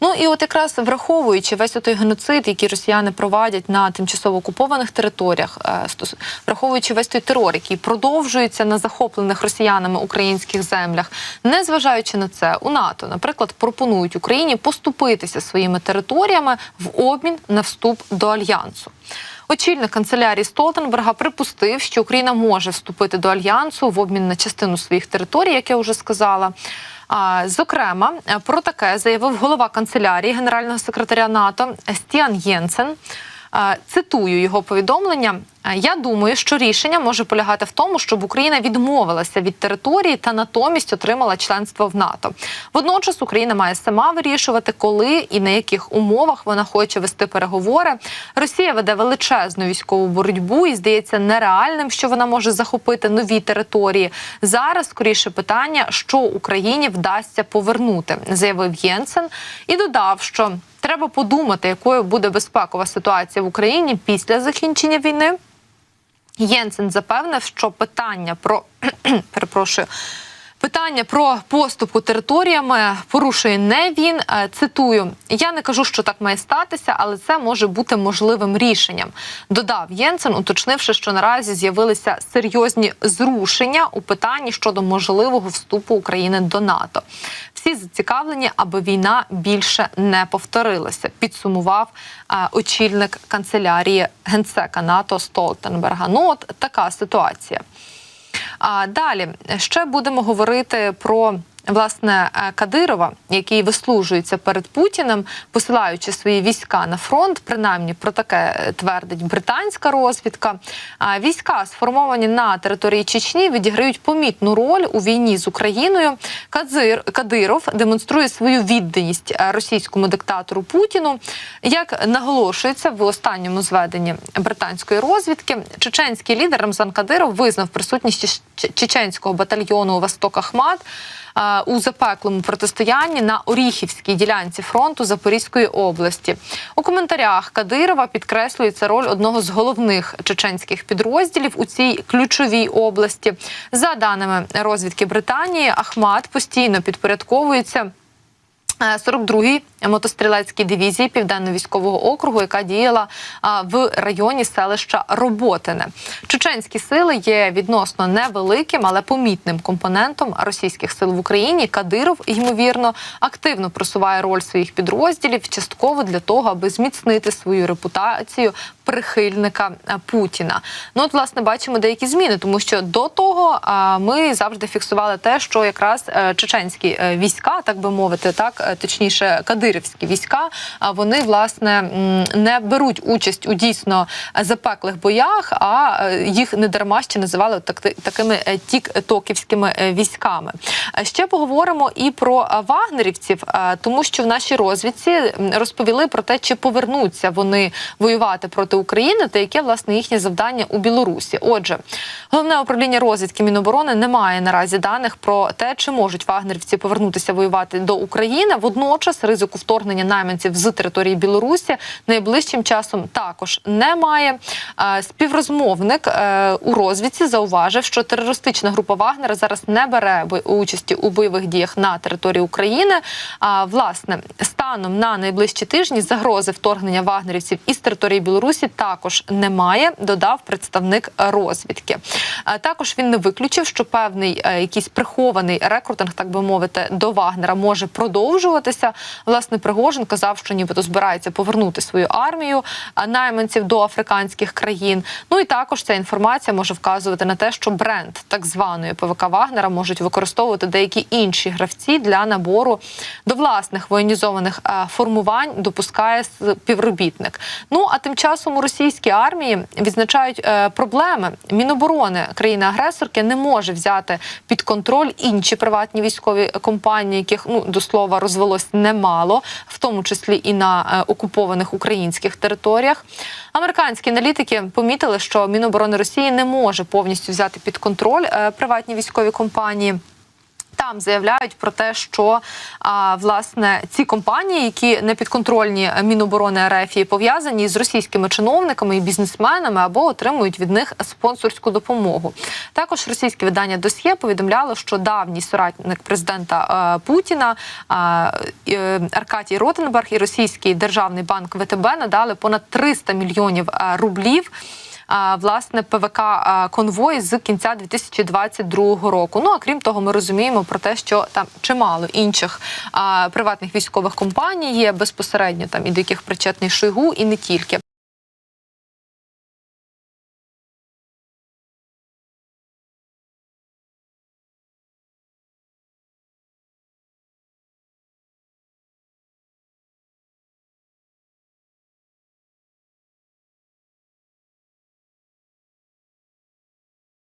Ну і от якраз враховуючи весь той геноцид, який росіяни проводять на тимчасово окупованих територіях, е, враховуючи весь той терор, який продовжується на захоплених росіянами українських землях, незважаючи на це, у НАТО, наприклад, пропонують Україні поступитися своїми територіями в обмін на вступ до альянсу. Очільник канцелярії Столтенберга припустив, що Україна може вступити до альянсу в обмін на частину своїх територій, як я вже сказала. Зокрема, про таке заявив голова канцелярії генерального секретаря НАТО Стіан Єнсен. Цитую його повідомлення. Я думаю, що рішення може полягати в тому, щоб Україна відмовилася від території та натомість отримала членство в НАТО. Водночас Україна має сама вирішувати, коли і на яких умовах вона хоче вести переговори. Росія веде величезну військову боротьбу і здається нереальним, що вона може захопити нові території. Зараз скоріше питання, що Україні вдасться повернути, заявив Єнсен і додав, що треба подумати, якою буде безпекова ситуація в Україні після закінчення війни. Єнсен запевнив, що питання про перепрошую. Питання про поступку територіями порушує не він. Е, Цитую: я не кажу, що так має статися, але це може бути можливим рішенням. Додав Єнсен, уточнивши, що наразі з'явилися серйозні зрушення у питанні щодо можливого вступу України до НАТО. Всі зацікавлені, аби війна більше не повторилася. Підсумував е, очільник канцелярії генсека НАТО Столтенберга. Ну, от така ситуація. А далі ще будемо говорити про. Власне е, Кадирова, який вислужується перед Путіним, посилаючи свої війська на фронт, принаймні про таке е, твердить британська розвідка. А Війська, сформовані на території Чечні, відіграють помітну роль у війні з Україною. Кадзир Кадиров демонструє свою відданість е, російському диктатору Путіну. Як наголошується в останньому зведенні британської розвідки, чеченський лідер Рамзан Кадиров визнав присутність чеченського батальйону Восток Ахмат е, у запеклому протистоянні на Оріхівській ділянці фронту Запорізької області. У коментарях Кадирова підкреслюється роль одного з головних чеченських підрозділів у цій ключовій області. За даними розвідки Британії, Ахмат постійно підпорядковується. Е, 42-й мотострілецькій дивізії Південно-військового округу, яка діяла в районі селища Роботине. Чеченські сили є відносно невеликим, але помітним компонентом російських сил в Україні. Кадиров, ймовірно, активно просуває роль своїх підрозділів, частково для того, аби зміцнити свою репутацію прихильника Путіна. Ну от власне бачимо деякі зміни, тому що до того ми завжди фіксували те, що якраз е, чеченські е, війська, так би мовити, так е, точніше, кадирівські війська, вони власне не беруть участь у дійсно запеклих боях, а е, їх не дарма ще називали так, такими е, тік-токівськими е, військами. Е, Ще поговоримо і про е, вагнерівців, е, тому що в нашій розвідці розповіли про те, чи повернуться вони воювати проти України, та яке власне їхнє завдання у Білорусі. Отже, головне управління розвідки Міноборони не має наразі даних про те, чи можуть вагнерівці повернутися воювати до України. Водночас ризику вторгнення найманців з території Білорусі найближчим часом також немає. Е, Співрозмовник е, у розвідці зауважив, що терористична група Вагнера зараз не бере участі у бойових діях на території України. А власне станом на найближчі тижні загрози вторгнення вагнерівців із території Білорусі також немає. Додав представник розвідки. Е, Також він не виключив, що певний е, якийсь прихований рекрутинг, так би мовити, до Вагнера може продовжуватися. Власне, Пригожин казав, що нібито збирається повернути свою армію найманців до африканських країн. Ну і також ця інформація може вказувати на те, що бренд так званої ПВК Вагнера можуть використовувати деякі інші гравці для набору до власних воєнізованих е, формувань. Допускає співробітник. Ну а тим часом у російській армії відзначають е, проблеми. Міноборони країни-агресорки не може взяти під контроль інші приватні військові компанії, яких ну до слова розвелось немало, в тому числі і на е, окупованих українських територіях. Американські аналітики помітили, що Міноборони Росії не може повністю взяти під контроль е, приватні військові компанії. Там заявляють про те, що а, власне ці компанії, які не підконтрольні Міноборони РФ, і пов'язані з російськими чиновниками і бізнесменами або отримують від них спонсорську допомогу. Також російське видання Досьє повідомляло, що давній соратник президента е, Путіна е, е, Аркадій Ротенберг і російський державний банк ВТБ надали понад 300 мільйонів е, рублів а, власне ПВК конвой з кінця 2022 року. Ну а крім того, ми розуміємо про те, що там чимало інших приватних військових компаній є безпосередньо там і до яких причетний Шойгу, і не тільки.